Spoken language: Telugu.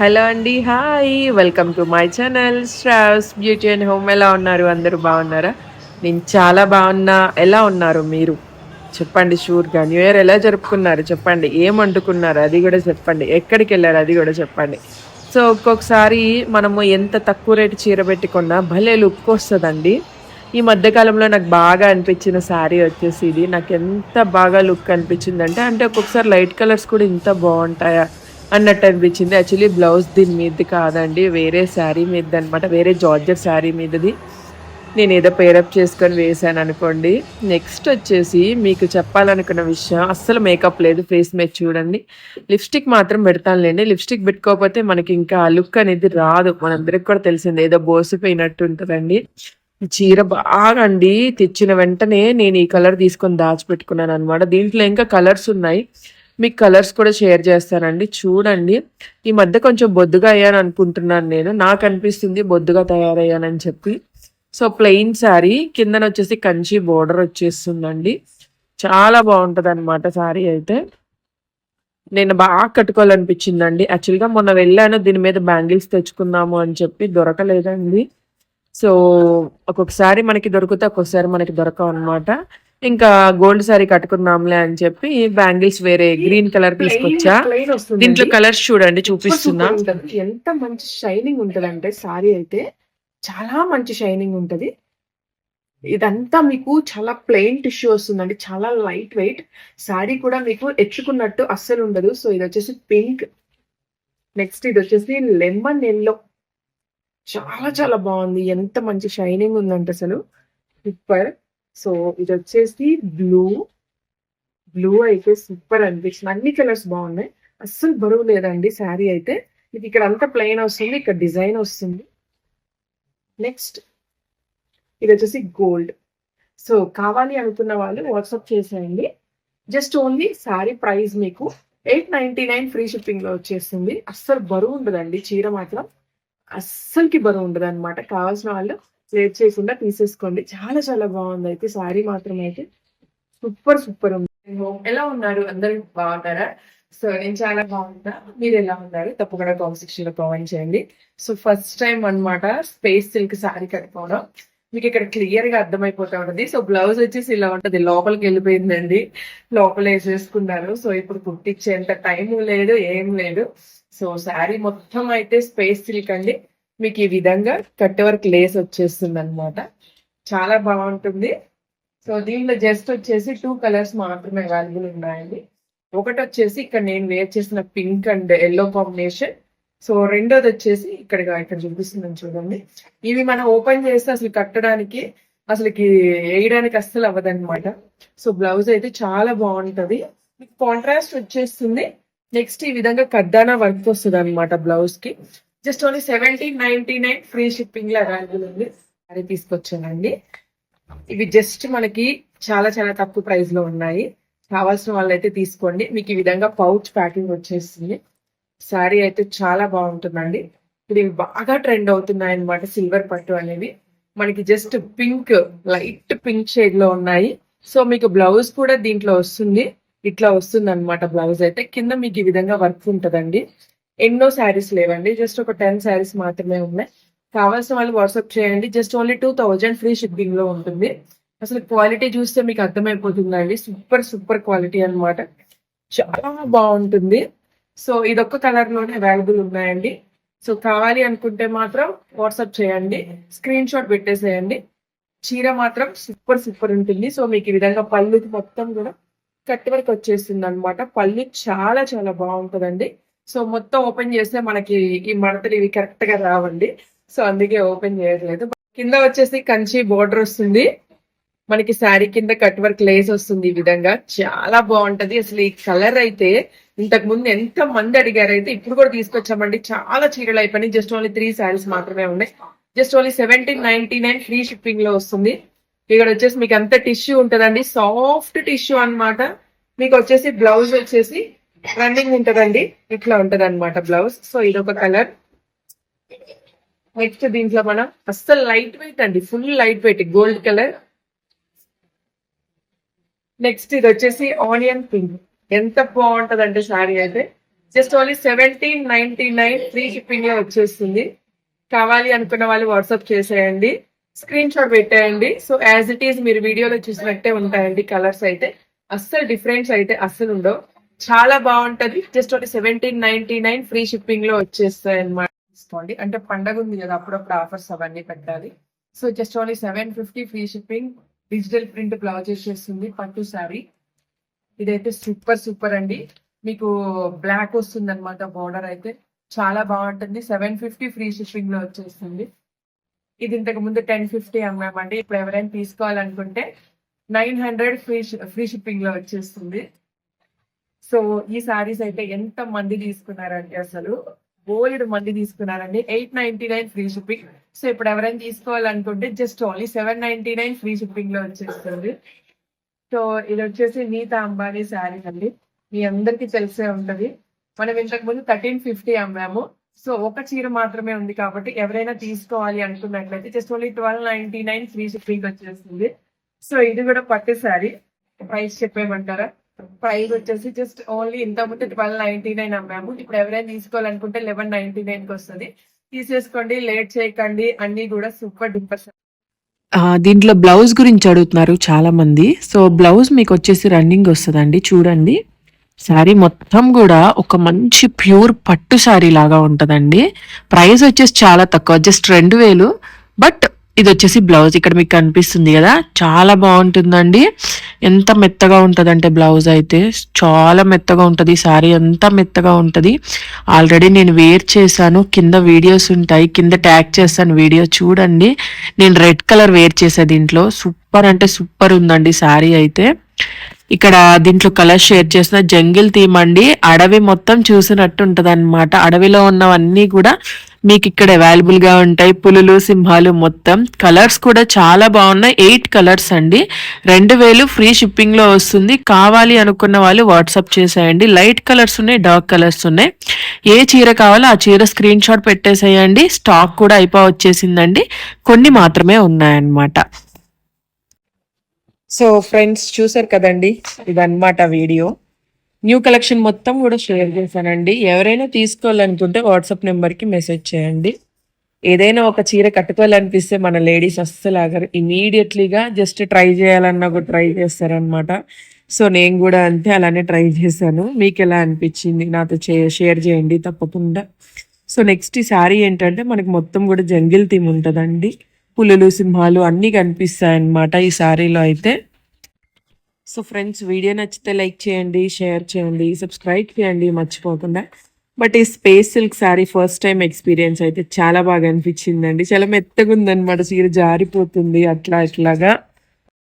హలో అండి hi. Welcome to my channel straws beauty and home. ఎలా ఉన్నారు? అందరూ బాగున్నారా? నేను చాలా బాగున్నా. ఎలా ఉన్నారు మీరు? చెప్పండి షూర్గా. న్యూ ఇయర్ ఎలా జరుపుకున్నారు? చెప్పండి. ఏం వండుకున్నారు? అది కూడా చెప్పండి. ఎక్కడికి వెళ్ళారు? అది కూడా చెప్పండి. సో ఒక్కొక్కసారి మనము ఎంత తక్కువ రేటు చీర పెట్టుకున్నా భలే లుక్ వస్తుందండి. ఈ మధ్యకాలంలో నాకు బాగా అనిపించిన శారీ వచ్చేసి ఇది. నాకు ఎంత బాగా లుక్ అనిపించిందంటే అంటే ఒక్కొక్కసారి లైట్ కలర్స్ కూడా ఇంత బాగుంటాయా? అన్నట్టు అనిపించింది. యాక్చువల్లీ బ్లౌజ్ దీని మీద కాదండి. వేరే శారీ మీద అనమాట వేరే జార్జెట్ శారీ మీదది. నేను ఏదో పేరప్ చేసుకొని వేసాను అనుకోండి. నెక్స్ట్ వచ్చేసి మీకు చెప్పాలనుకున్న విషయం అస్సలు మేకప్ లేదు. ఫేస్ మీద చూడండి. లిప్స్టిక్ మాత్రం పెడతానులేండి. లిప్స్టిక్ పెట్టుకోకపోతే మనకి ఇంకా ఆ లుక్ అనేది రాదు. మనందరికి కూడా తెలిసింది. ఏదో బోసిపోయినట్టు ఉంటుందండి చీర బాగా అండి తెచ్చిన వెంటనే నేను ఈ కలర్ తీసుకొని దాచిపెట్టుకున్నాను అనమాట దీంట్లో ఇంకా కలర్స్ ఉన్నాయి. మీకు కలర్స్ కూడా షేర్ చేస్తానండి. చూడండి. ఈ మధ్య కొంచెం బొద్దుగా అయ్యాను అనుకుంటున్నాను నేను. నాకు అనిపిస్తుంది బొద్దుగా తయారయ్యానని చెప్పి. సో ప్లెయిన్ శారీ కిందన వచ్చేసి కంచి బోర్డర్ వచ్చేస్తుందండి. చాలా బాగుంటుంది అనమాట శారీ అయితే. నేను బాగా కట్టుకోవాలనిపించిందండి. యాక్చువల్గా మొన్న వెళ్ళాను. దీని మీద బ్యాంగిల్స్ తెచ్చుకుందాము అని చెప్పి దొరకలేదండి. సో ఒక్కొక్కసారి మనకి దొరికితే ఒక్కొక్కసారి మనకి దొరకవు అనమాట ఇంకా గోల్డ్ సారీ కట్టుకుందాంలే అని చెప్పి బ్యాంగిల్స్ వేరే గ్రీన్ కలర్ తీసుకొచ్చా. దీంట్లో కలర్స్ చూడండి చూపిస్తున్నా. ఎంత మంచి షైనింగ్ ఉంటది అంటే సారీ అయితే చాలా మంచి షైనింగ్ ఉంటది. ఇదంతా మీకు చాలా ప్లెయిన్ టిష్యూ వస్తుందండి. చాలా లైట్ వెయిట్. సారీ కూడా మీకు ఎచ్చుకున్నట్టు అస్సలు ఉండదు. సో ఇది వచ్చేసి పింక్. నెక్స్ట్ ఇది వచ్చేసి లెమన్ ఎల్లో. చాలా చాలా బాగుంది. ఎంత మంచి షైనింగ్ ఉందంటే అసలు. సూపర్. సో ఇది వచ్చేసి బ్లూ. బ్లూ అయితే సూపర్ అనిపించింది. అన్ని కలర్స్ బాగున్నాయి. అస్సలు బరువు లేదండి శారీ అయితే. మీకు ఇక్కడ అంతా ప్లెయిన్ వస్తుంది ఇక్కడ డిజైన్ వస్తుంది. నెక్స్ట్ ఇది వచ్చేసి గోల్డ్. సో కావాలి అనుకున్న వాళ్ళు వాట్సాప్ చేసేయండి. జస్ట్ ఓన్లీ శారీ ప్రైస్ మీకు ఎయిట్ నైన్టీ నైన్ ఫ్రీ షిప్పింగ్లో వచ్చేస్తుంది. అస్సలు బరువు ఉండదండి చీర మాత్రం. అస్సలకి బరువు ఉండదు అనమాట కావాల్సిన వాళ్ళు లేట్ చేయకుండా తీసేసుకోండి. చాలా చాలా బాగుంది. అయితే శారీ మాత్రం అయితే సూపర్ సూపర్ ఉంది. ఎలా ఉన్నారు? అందరూ బాగున్నారా? సో నేను చాలా బాగున్నా. మీరు ఎలా ఉన్నారు? తప్పకుండా కామెంట్ సెక్షన్లో కామెంట్ చేయండి. సో ఫస్ట్ టైం అన్నమాట స్పేస్ సిల్క్ శారీ కట్టుకోవడం. మీకు ఇక్కడ క్లియర్గా అర్థమైపోతా ఉంటది. సో బ్లౌజ్ వచ్చేసి ఇలా ఉంటది. లోపలికి వెళ్ళిపోయిందండి. లోపల వేసేసుకున్నారు. సో ఇప్పుడు కుట్టించేంత టైం లేదు ఏం లేదు. సో శారీ మొత్తం అయితే స్పేస్ సిల్క్ అండి. మీకు ఈ విధంగా కట్ వర్క్ లేస్ వచ్చేస్తుంది అనమాట చాలా బాగుంటుంది. సో దీనిలో జస్ట్ వచ్చేసి టూ కలర్స్ మాత్రమే అవైలబుల్ ఉన్నాయండి. ఒకటి వచ్చేసి ఇక్కడ నేను వేర్ చేసిన pink and yellow combination so రెండోది వచ్చేసి ఇక్కడ ఇక్కడ చూపిస్తుందని చూడండి. ఇవి మనం ఓపెన్ చేస్తే అసలు కట్టడానికి అసలుకి వేయడానికి అస్సలు అవ్వదన్నమాట. సో బ్లౌజ్ అయితే చాలా బాగుంటుంది. మీకు కాంట్రాస్ట్ వచ్చేస్తుంది. నెక్స్ట్ ఈ విధంగా కద్దానా వర్క్ వస్తుంది అనమాట బ్లౌజ్కి. Just only seventeen ninety nine free షిప్పింగ్లో అవైలబుల్ ఉంది. అది తీసుకొచ్చానండి. ఇవి జస్ట్ మనకి చాలా చాలా తక్కువ ప్రైస్లో ఉన్నాయి. కావాల్సిన వాళ్ళైతే తీసుకోండి. మీకు ఈ విధంగా పౌచ్ ప్యాకింగ్ వచ్చేస్తుంది శారీ అయితే చాలా బాగుంటుందండి. ఇది బాగా ట్రెండ్ అవుతున్నాయి అనమాట సిల్వర్ పట్టు అనేవి. మనకి జస్ట్ పింక్ లైట్ పింక్ షేడ్లో ఉన్నాయి. సో మీకు బ్లౌజ్ కూడా దీంట్లో వస్తుంది. ఇట్లా వస్తుంది అనమాట బ్లౌజ్ అయితే. కింద మీకు ఈ విధంగా వర్క్ ఉంటుందండి. ఎన్నో శారీస్ లేవండి. జస్ట్ ఒక టెన్ శారీస్ మాత్రమే ఉన్నాయి. కావాల్సిన వాళ్ళు వాట్సాప్ చేయండి. Just only two thousand free షిప్పింగ్లో ఉంటుంది. అసలు క్వాలిటీ చూస్తే మీకు అర్థమైపోతుందండి. సూపర్ సూపర్ క్వాలిటీ అన్నమాట. చాలా బాగుంటుంది. సో ఇదొక్క కలర్లోనే అవైలబుల్ ఉన్నాయండి. సో కావాలి అనుకుంటే మాత్రం వాట్సాప్ చేయండి. స్క్రీన్ షాట్ పెట్టేసేయండి. చీర మాత్రం సూపర్ సూపర్ ఉంటుంది. సో మీకు ఈ విధంగా పళ్ళు మొత్తం కూడా కట్ వరకు వచ్చేస్తుంది అనమాట పళ్ళు చాలా చాలా బాగుంటుందండి. సో మొత్తం ఓపెన్ చేస్తే మనకి ఈ మడతలు ఇవి కరెక్ట్గా రావండి. సో అందుకే ఓపెన్ చేయట్లేదు. కింద వచ్చేసి కంచి బోర్డర్ వస్తుంది. మనకి శారీ కింద కట్ వర్క్ లేస్ వస్తుంది ఈ విధంగా. చాలా బాగుంటది. అసలు ఈ కలర్ అయితే ఇంతకు ముందు ఎంత మంది అడిగారు అయితే ఇప్పుడు కూడా తీసుకొచ్చామండి. చాలా చీరలు అయిపోయినాయి. జస్ట్ ఓన్లీ త్రీ శారీస్ మాత్రమే ఉన్నాయి. Just only seventeen ninety nine free షిప్పింగ్లో వస్తుంది. ఇక్కడ వచ్చేసి మీకు అంత టిష్యూ ఉంటదండి. సాఫ్ట్ టిష్యూ అన్నమాట. మీకు వచ్చేసి బ్లౌజ్ వచ్చేసి రన్నింగ్ ఉంటదండి. ఇట్లా ఉంటది అనమాట బ్లౌజ్. సో ఇదొక కలర్. నెక్స్ట్ దీంట్లో మనం అస్సలు లైట్ వెయిట్ అండి. Full light weight gold colour. Next ఇది వచ్చేసి ఆనియన్ పింక్. ఎంత బాగుంటది శారీ అయితే. Just only seventeen ninety nine free షిప్పింగ్లో వచ్చేస్తుంది. కావాలి అనుకున్న వాళ్ళు వాట్సాప్ చేసేయండి. స్క్రీన్ షాట్ పెట్టేయండి. సో యాజ్ ఇట్ ఈస్ మీరు వీడియోలో చూసినట్టే ఉంటాయండి కలర్స్ అయితే. అస్సలు డిఫరెన్స్ అయితే అస్సలు ఉండవు. చాలా బాగుంటది. జస్ట్ ఒక సెవెంటీన్ నైన్టీ నైన్ ఫ్రీ షిప్పింగ్లో వచ్చేస్తాయి అనమాట తీసుకోండి. అంటే పండగ ఉంది కదా అప్పుడప్పుడు ఆఫర్స్ అవన్నీ పెట్టాలి. So just only seven fifty free shipping digital print blouse వచ్చేస్తుంది పట్టు శారీ ఇదైతే సూపర్ సూపర్ అండి. మీకు బ్లాక్ వస్తుంది అనమాట బార్డర్ అయితే. చాలా బాగుంటుంది. సెవెన్ ఫిఫ్టీ ఫ్రీ షిప్పింగ్లో వచ్చేస్తుంది. ఇది ఇంతకు ముందు టెన్ ఫిఫ్టీ అమ్మామండి. ఇప్పుడు ఎవరైనా తీసుకోవాలనుకుంటే నైన్ హండ్రెడ్ ఫ్రీ ఫ్రీ షిప్పింగ్లో వచ్చేస్తుంది. సో ఈ సారీస్ అయితే ఎంత మంది తీసుకున్నారంటే అసలు? బోల్డ్ మంది తీసుకున్నారండి. Eight ninety nine free shipping. So ఇప్పుడు ఎవరైనా తీసుకోవాలనుకుంటే just only seven ninety nine free షిప్పింగ్లో వచ్చేస్తుంది. సో ఇది వచ్చేసి నీతా అంబానీ శారీ అండి. మీ అందరికీ తెలిసే ఉంటది. మనం ఇంతకు ముందు థర్టీన్ ఫిఫ్టీ అమ్మాము. సో ఒక చీర మాత్రమే ఉంది కాబట్టి ఎవరైనా తీసుకోవాలి అనుకున్నట్లయితే just only twelve ninety nine free shipping వచ్చేస్తుంది. సో ఇది కూడా పట్టు శారీ ప్రైస్ చెప్పేయమంటారా? ప్రైస్ వచ్చేసి జస్ట్ ఓన్లీ ఇంత ముందు ట్వెల్వ్ నైన్టీ నైన్ అమ్మాము. ఇప్పుడు ఎవరైనా తీసుకోవాలనుకుంటే లెవెన్ నైన్టీ నైన్కి వస్తుంది. తీసేసుకోండి లేట్ చేయకండి. అన్ని కూడా సూపర్ డూపర్ దీంట్లో బ్లౌజ్ గురించి అడుగుతున్నారు చాలా మంది సో బ్లౌజ్ మీకు వచ్చేసి రన్నింగ్ వస్తుందండి. చూడండి. శారీ మొత్తం కూడా ఒక మంచి ప్యూర్ పట్టు శారీ లాగా ఉంటుందండి. ప్రైస్ వచ్చేసి చాలా తక్కువ. జస్ట్ రెండు వేలు. బట్ ఇది వచ్చేసి బ్లౌజ్. ఇక్కడ మీకు కనిపిస్తుంది కదా. చాలా బాగుంటుందండి. ఎంత మెత్తగా ఉంటుందంటే బ్లౌజ్ అయితే చాలా మెత్తగా ఉంటుంది. శారీ అంతా మెత్తగా ఉంటుంది. ఆల్రెడీ నేను వేర్ చేశాను కింద వీడియోస్ ఉంటాయి కింద ట్యాగ్ చేస్తాను వీడియో చూడండి నేను రెడ్ కలర్ వేర్ చేసా దీంట్లో. సూపర్ అంటే సూపర్ ఉందండి శారీ అయితే. ఇక్కడ దీంట్లో కలర్ షేర్ చేసిన జంగిల్ థీమ్ అండి. అడవి మొత్తం చూసినట్టు ఉంటుంది అనమాట అడవిలో ఉన్నవన్నీ కూడా మీకు ఇక్కడ అవైలబుల్గా ఉంటాయి. పులులు సింహాలు మొత్తం. కలర్స్ కూడా చాలా బాగున్నాయి. ఎయిట్ కలర్స్ అండి. రెండు వేలు ఫ్రీ షిప్పింగ్లో వస్తుంది. కావాలి అనుకున్న వాళ్ళు వాట్సాప్ చేసేయండి. లైట్ కలర్స్ ఉన్నాయి డార్క్ కలర్స్ ఉన్నాయి. ఏ చీర కావాలో ఆ చీర స్క్రీన్ షాట్ పెట్టేసేయండి. స్టాక్ కూడా అయిపో వచ్చేసిందండి. కొన్ని మాత్రమే ఉన్నాయన్నమాట. సో ఫ్రెండ్స్ చూసారు కదండి? ఇదన్నమాట వీడియో. న్యూ కలెక్షన్ మొత్తం కూడా షేర్ చేశానండి. ఎవరైనా తీసుకోవాలనుకుంటే వాట్సాప్ నెంబర్కి మెసేజ్ చేయండి. ఏదైనా ఒక చీర కట్టుకోవాలనిపిస్తే మన లేడీస్ అస్సలు ఆగరు ఇమీడియట్లీగా జస్ట్ ట్రై చేయాలన్నా కూడా ట్రై చేస్తారనమాట సో నేను కూడా అంతే అలానే ట్రై చేశాను. మీకు ఎలా అనిపించింది? నాతో షేర్ చేయండి తప్పకుండా. సో నెక్స్ట్ ఈ శారీ ఏంటంటే మనకి మొత్తం కూడా జంగిల్ థీమ్ ఉంటుందండి. పులులు సింహాలు అన్నీ కనిపిస్తాయి అన్నమాట ఈ శారీలో అయితే. సో ఫ్రెండ్స్ వీడియో నచ్చితే లైక్ చేయండి షేర్ చేయండి సబ్స్క్రైబ్ చేయండి మర్చిపోకుండా. బట్ ఈ space silk saree first time experience అయితే చాలా బాగా అనిపించిందండి. చాలా మెత్తగా ఉందన్నమాట చీర జారిపోతుంది అట్లా ఇట్లాగా.